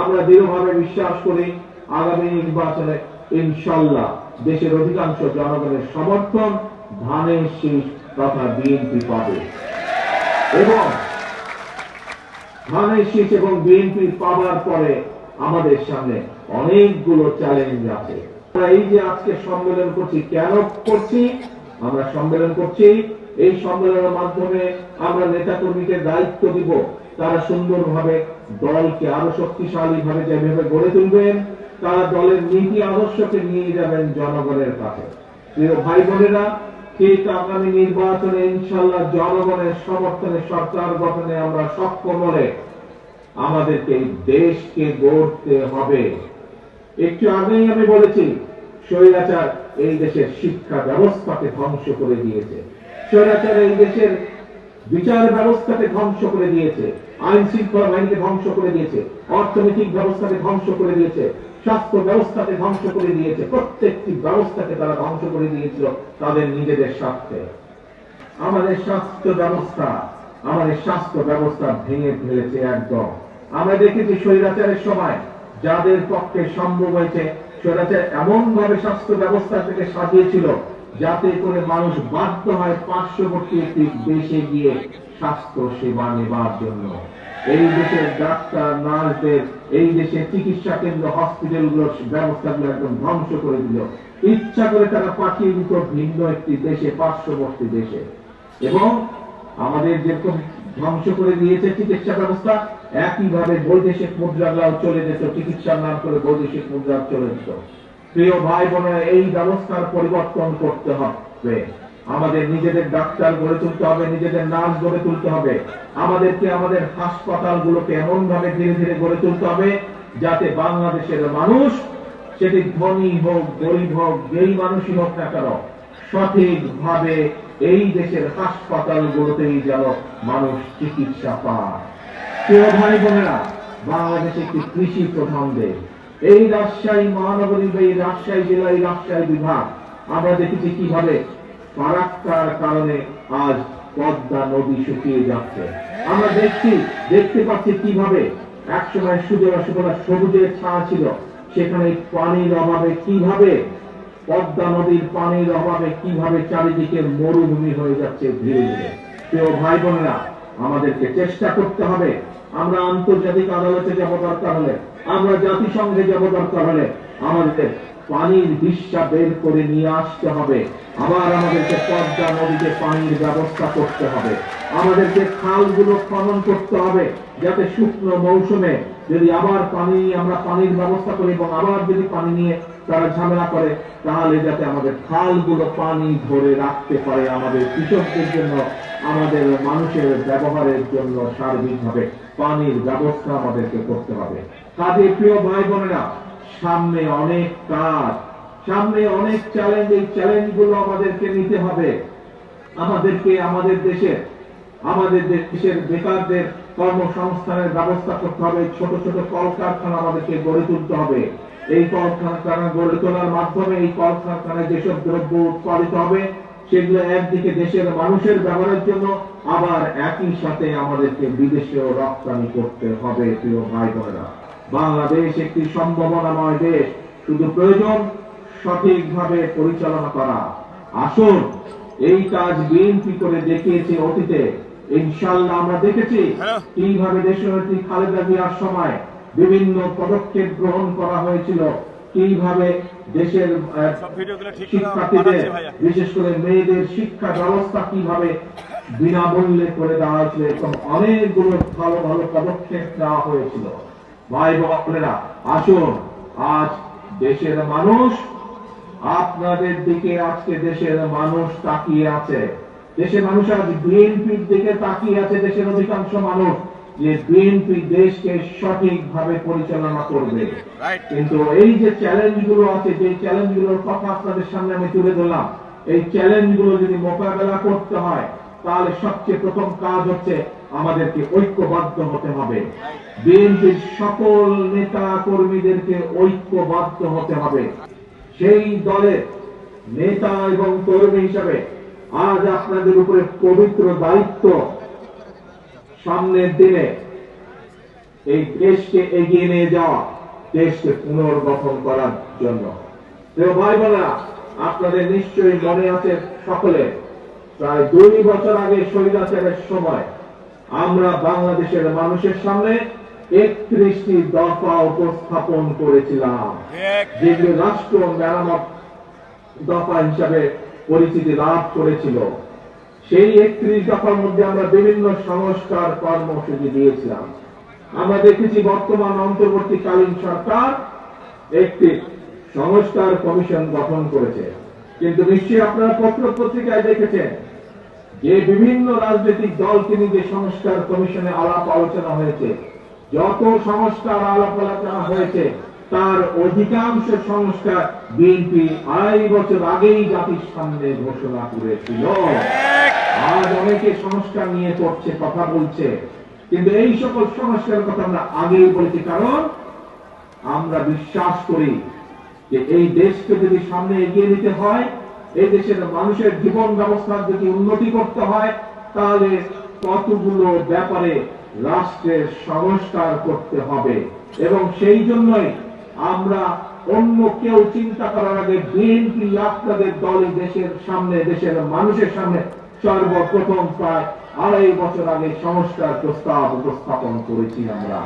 আমরা দৃঢ়ভাবে বিশ্বাস করি আগামী নির্বাচনে ইনশাল্লাহ দেশের অধিকাংশ জনগণের সমর্থন ধানের শীষ তথা বিএনপি পাবে। এবং ধানের শীষ এবং বিএনপি পাওয়ার পরে আমাদের সামনে অনেকগুলো চ্যালেঞ্জ আছে। এই যে আজকে সম্মেলন করছি, কেন করছি? আমরা সম্মেলন করছি। এই সম্মেলনের মাধ্যমে আমরা নেতা কর্মীকে দায়িত্ব দিব। তারা সুন্দরভাবে দলকে আরও শক্তিশালী ভাবে যেভাবে গড়ে তুলবেন, তারা দলের নীতি আদর্শকে নিয়ে যাবেন জনগণের কাছে। প্রিয় ভাই বোনেরা ঠিক আগামী নির্বাচনে ইনশাল্লাহ জনগণের সমর্থনে সরকার গঠনে আমরা সক্ষম হলে আমাদেরকে দেশকে গড়তে হবে। একটু আগেই আমি বলেছি, স্বৈরাচার এই দেশের শিক্ষা ব্যবস্থাকে ধ্বংস করে দিয়েছে। স্বৈরাচার এই দেশের বিচার ব্যবস্থাকে ধ্বংস করে দিয়েছে, আইন শৃঙ্খলা বাহিনীকে ধ্বংস করে দিয়েছে, অর্থনৈতিক ব্যবস্থাকে ধ্বংস করে দিয়েছে, স্বাস্থ্য ব্যবস্থাকে ধ্বংস করে দিয়েছে, প্রত্যেকটি ব্যবস্থাকে তারা ধ্বংস করে দিয়েছিল তাদের নিজেদের স্বার্থে। আমাদের স্বাস্থ্য ব্যবস্থা, আমাদের স্বাস্থ্য ব্যবস্থা ভেঙে ফেলেছে একদম। আমরা দেখেছি স্বৈরাচারের সময় যাদের পক্ষে সম্ভব হয়েছে, স্বৈরাচার এমন ভাবে স্বাস্থ্য ব্যবস্থা থেকে সাজিয়েছিল যাতে করে মানুষ বাধ্য হয় পার্শ্ববর্তী একটি দেশে গিয়ে স্বাস্থ্য সেবা নেবার জন্য। এই দেশের ডাক্তার, নার্সদের, এই দেশের চিকিৎসা কেন্দ্র হসপিটালগুলোর ব্যবস্থাগুলো একদম ধ্বংস করে দিল। ইচ্ছা করে তারা পাঠিয়ে দিত ভিন্ন একটি দেশে, পার্শ্ববর্তী দেশে। এবং আমাদের যেরকম ধ্বংস করে দিয়েছে চিকিৎসা ব্যবস্থা, একইভাবে বৈদেশিক মুদ্রাগুলাও চলে যেত। চিকিৎসার নাম করে বৈদেশিক মুদ্রা চলে যেত। প্রিয় ভাই বোনেরা এই ব্যবস্থার পরিবর্তন করতে হবে। আমাদের নিজেদের ডাক্তার গড়ে তুলতে হবে, নিজেদের নার্স গড়ে তুলতে হবে। আমাদেরকে আমাদের হাসপাতালগুলোকে এমন ভাবে ধীরে ধীরে গড়ে তুলতে হবে যাতে বাংলাদেশের মানুষ সেটি ধনী হোক, গরিব হোক, যেই মানুষই হোক না কেন, সঠিকভাবে এই দেশের হাসপাতালগুলোতেই যেন মানুষ চিকিৎসা পায়। প্রিয় ভাই বোনেরা বাংলাদেশ একটি কৃষি প্রধান দেশ। এই রাজশাহী মহানগরী বা এই রাজশাহী জেলা এই রাজশাহী বিভাগ, আমরা দেখেছি কীভাবে ফারাক্কার কারণে আজ পদ্মা নদী শুকিয়ে যাচ্ছে। আমরা দেখছি, দেখতে পাচ্ছি কীভাবে একসময় সুজলা সুফলা সবুজের ছায়া ছিল, সেখানে পানির অভাবে কীভাবে পদ্মা নদীর পানির অভাবে কীভাবে চারিদিকে মরুভূমি হয়ে যাচ্ছে ধীরে ধীরে। প্রিয় ভাই বোনেরা, আমাদেরকে চেষ্টা করতে হবে। আমরা আন্তর্জাতিক আদালতে যাব দরকার হলে। আমরা জাতিসংঘে যাব দরকার হলে। আমাদের পানির হিসা বের করে নিয়ে আসতে হবে। আবার আমাদেরকে পদ্মা নদীতে পানির ব্যবস্থা করতে হবে। আমাদেরকে খালগুলো খনন করতে হবে যাতে শুকনো মৌসুমে যদি আবার পানি আমরা পানির ব্যবস্থা করি এবং আবার যদি পানি নিয়ে তারা ঝামেলা করে, তাহলে যাতে আমাদের খালগুলো পানি ধরে রাখতে পারে আমাদের কৃষকদের জন্য আমাদের মানুষের ব্যবহারের জন্য সার্বিকভাবে পানির ব্যবস্থা আমাদেরকে করতে হবে। কাজে প্রিয় ভাই বোনেরা সামনে অনেক কাজ, সামনে অনেক চ্যালেঞ্জ এই চ্যালেঞ্জগুলো আমাদেরকে নিতে হবে। আমাদেরকে আমাদের দেশের আমাদের দেশের বেকারদের কর্মসংস্থানের ব্যবস্থা করতে হবে। ছোট ছোট কলকারখানা আমাদেরকে গড়ে তুলতে হবে। এই কলকারখানা গড়ে তোলার মাধ্যমে এই কলকারখানায় যেসব দ্রব্য উৎপাদিত হবে সেগুলো একদিকে দেশের মানুষের ব্যবহারের জন্য আবার একই সাথে আমাদেরকে বিদেশেও রপ্তানি করতে হবে প্রিয় ভাই বোনেরা বাংলাদেশ একটি সম্ভাবনাময় দেশ। শুধু প্রয়োজন সঠিকভাবে পরিচালনা করা। আসুন এই কাজ বিএনপি করে দেখিয়েছে অতীতে। ইনশাল্লাহ আমরা দেখেছি কীভাবে দেশনেত্রী খালেদা জিয়ার সময় বিভিন্ন পদক্ষেপ গ্রহণ করা হয়েছিল। কীভাবে দেশের শিক্ষার্থীদের বিশেষ করে মেয়েদের শিক্ষা ব্যবস্থা কীভাবে বিনামূল্যে করে দেওয়া হয়েছিল এবং অনেকগুলো ভালো ভালো পদক্ষেপ নেওয়া হয়েছিল। ভাই বোনেরা আসুন আজ দেশের মানুষ আপনাদের দিকে আজকে দেশের মানুষ তাকিয়ে আছে। দেশের মানুষ আজ বিএনপির দিকে তাকিয়ে আছে দেশের অধিকাংশ মানুষ। যে বিএনপি দেশকে সঠিকভাবে পরিচালনা করবে। কিন্তু এই যে চ্যালেঞ্জগুলো আছে যে চ্যালেঞ্জগুলোর কথা আপনাদের সামনে আমি তুলে ধরলাম এই চ্যালেঞ্জগুলো যদি মোকাবেলা করতে হয় তাহলে সবচেয়ে প্রথম কাজ হচ্ছে আমাদেরকে ঐক্যবদ্ধ হতে হবে। বিএনপির সকল নেতা কর্মীদেরকে ঐক্যবদ্ধ হতে হবে। সেই দলের নেতা এবং কর্মী হিসাবে আজ আপনাদের উপরে পবিত্র দায়িত্ব সামনের দিনে এই দেশকে এগিয়ে নিয়ে যাওয়া, দেশকে পুনর্গঠন করার জন্য। ভাই বোনেরা আপনাদের নিশ্চয়ই মনে আছে সকলে, প্রায় দুই বছর আগে স্বৈরাচারের সময় আমরা বাংলাদেশের মানুষের সামনে একত্রিশটি দফা উপস্থাপন করেছিলাম। যেগুলি রাষ্ট্র মেরামত দফা হিসাবে পরিচিতি লাভ করেছিল। সেই একত্রিশ দফার মধ্যে আমরা বিভিন্ন সংস্কার কর্মসূচি দিয়েছিলাম। আমরা দেখেছি বর্তমান অন্তর্বর্তীকালীন সরকার একটি সংস্কার কমিশন গঠন করেছে। কিন্তু নিশ্চয়ই আপনারা পত্র পত্রিকায় দেখেছেন যে বিভিন্ন রাজনৈতিক দলকে নিয়ে যে সংস্কার কমিশনে আলাপ আলোচনা হয়েছে, যত সংস্কার আলাপ আলোচনা হয়েছে, তার অধিকাংশ সংস্কার বিএনপি আড়াই বছর আগেই জাতির সামনে ঘোষণা করেছিল। আজ অনেকে সংস্কার নিয়ে করছে কথা বলছে। কিন্তু এই সকল সংস্কারের কথা আমরা আগেই বলেছি, কারণ আমরা বিশ্বাস করি যে এই দেশকে যদি সামনে এগিয়ে নিতে হয়, এই দেশের মানুষের জীবন ব্যবস্থার যদি উন্নতি করতে হয়, তাহলে কতগুলো ব্যাপারে রাষ্ট্রের সংস্কার করতে হবে। এবং সেই জন্যই আমরা অন্য কেউ চিন্তা করার আগে বিএনপি আপনাদের দলে দেশের সামনে, দেশের মানুষের সামনে সর্বপ্রথম প্রায় আড়াই বছর আগে সংস্কার প্রস্তাব উপস্থাপন করেছি আমরা।